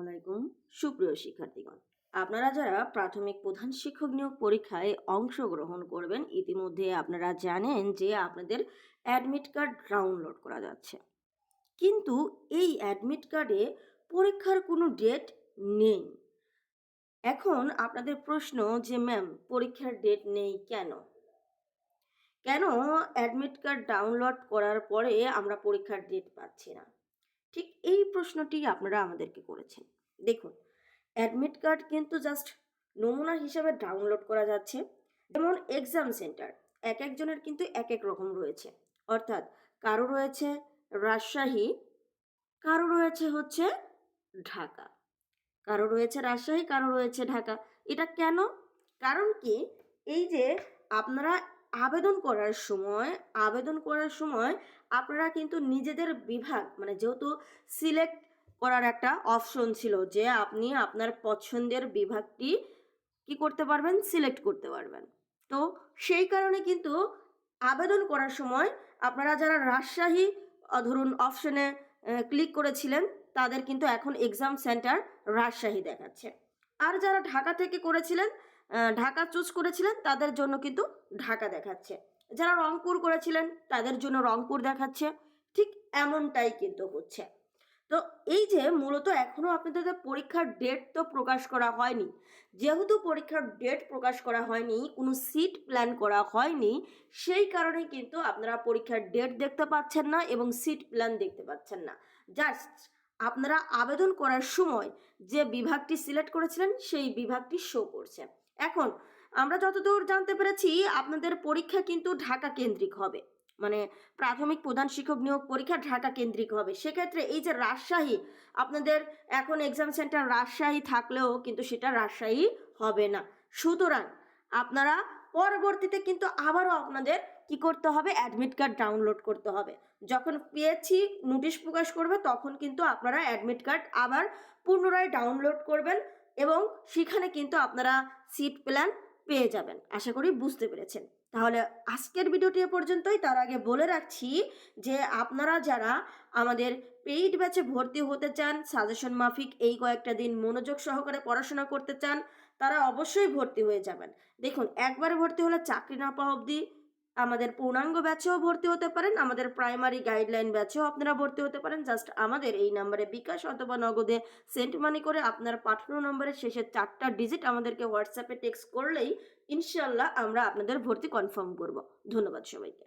আলাইকুম, সুপ্রিয় শিক্ষার্থীগণ। আপনারা যারা প্রাথমিক প্রধান শিক্ষক নিয়োগ পরীক্ষায় অংশগ্রহণ করবেন, ইতিমধ্যে আপনারা জানেন যে আপনাদের অ্যাডমিট কার্ড ডাউনলোড করা যাচ্ছে। কিন্তু এই অ্যাডমিট কার্ডে পরীক্ষার কোনো ডেট নেই। এখন আপনাদের প্রশ্ন যে, ম্যাম, পরীক্ষার ডেট নেই কেন? কেন অ্যাডমিট কার্ড ডাউনলোড করার পরে আমরা পরীক্ষার ডেট পাচ্ছি না? ঠিক এই প্রশ্নটি আপনারা আমাদেরকে করেছেন। দেখুন অ্যাডমিট কার্ড কিন্তু জাস্ট নমুনা হিসাবে ডাউনলোড করা যাচ্ছে, যেমন এক্সাম সেন্টার এক একজনের কিন্তু এক এক রকম রয়েছে। অর্থাৎ কারও রয়েছে রাজশাহী, কারও রয়েছে হচ্ছে ঢাকা। কারও রয়েছে রাজশাহী, কারও রয়েছে ঢাকা। এটা কেন? কারণ কি? এই যে আপনারা আবেদন করার সময়, আবেদন করার সময় আপনারা কিন্তু নিজেদের বিভাগ মানে যেহেতু সিলেক্ট করার একটা অপশন ছিল যে আপনি আপনার পছন্দের বিভাগটি কি করতে পারবেন? সিলেক্ট করতে পারবেন। তো সেই কারণে কিন্তু আবেদন করার সময় আপনারা যারা রাজশাহী ধরুন অপশনে ক্লিক করেছিলেন, তাদের কিন্তু এখন এক্সাম সেন্টার রাজশাহী দেখাচ্ছে। আর যারা ঢাকা থেকে করেছিলেন ঢাকা চুজ করেছিলেন, তাদের জন্য কিন্তু ঢাকা দেখাচ্ছে। যারা রংপুর করেছিলেন, তাদের জন্য রংপুর দেখাচ্ছে। ঠিক এমনটাই কিন্তু হচ্ছে। তো এই যে মূলত এখনও আপনাদের পরীক্ষার ডেট তো প্রকাশ করা হয়নি, যেহেতু পরীক্ষার ডেট প্রকাশ করা হয়নি, কোনো সিট প্ল্যান করা হয়নি, সেই কারণে কিন্তু আপনারা পরীক্ষার ডেট দেখতে পাচ্ছেন না এবং সিট প্ল্যান দেখতে পাচ্ছেন না। জাস্ট আপনারা আবেদন করার সময় যে বিভাগটি সিলেক্ট করেছিলেন, সেই বিভাগটি শো করছে। এখন আমরা যতদূর জানতে পেরেছি, আপনাদের পরীক্ষা কিন্তু ঢাকা কেন্দ্রিক হবে। মানে প্রাথমিক প্রধান শিক্ষক নিয়োগ পরীক্ষা ঢাকা কেন্দ্রিক হবে। সেক্ষেত্রে এই যে রাজশাহী, আপনাদের এখন এক্সাম সেন্টার রাজশাহী থাকলেও কিন্তু সেটা রাজশাহী হবে না। সুতরাং আপনারা পরবর্তীতে কিন্তু আবারও আপনাদের কি করতে হবে? অ্যাডমিট কার্ড ডাউনলোড করতে হবে। যখন পেয়েছি নোটিশ প্রকাশ করবে, তখন কিন্তু আপনারা অ্যাডমিট কার্ড আবার পুনরায় ডাউনলোড করবেন। এবং সেখানে কিন্তু আপনারা সিট প্ল্যান পেয়ে যাবেন। আশা করি বুঝতে পেরেছেন। তাহলে আজকের ভিডিওটি এ পর্যন্তই। তার আগে বলে রাখছি যে আপনারা যারা আমাদের পেইড ব্যাচে ভর্তি হতে চান সাজেশন মাফিক এই কয়েকটা দিন মনোযোগ সহকারে পড়াশোনা করতে চান, তারা অবশ্যই ভর্তি হয়ে যাবেন। দেখুন, একবারে ভর্তি হলে চাকরি না পাওয়া অবধি আমাদের পূর্ণাঙ্গ ব্যাচেও ভর্তি হতে পারেন, আমাদের প্রাইমারি গাইডলাইন ব্যাচেও আপনারা ভর্তি হতে পারেন। জাস্ট আমাদের এই নাম্বারে বিকাশ অথবা নগদে সেন্ট মানি করে আপনার পাঠানো নম্বরের শেষে চারটা ডিজিট আমাদেরকে হোয়াটসঅ্যাপে টেক্সট করলেই ইনশাল্লাহ আমরা আপনাদের ভর্তি কনফার্ম করব। ধন্যবাদ সবাইকে।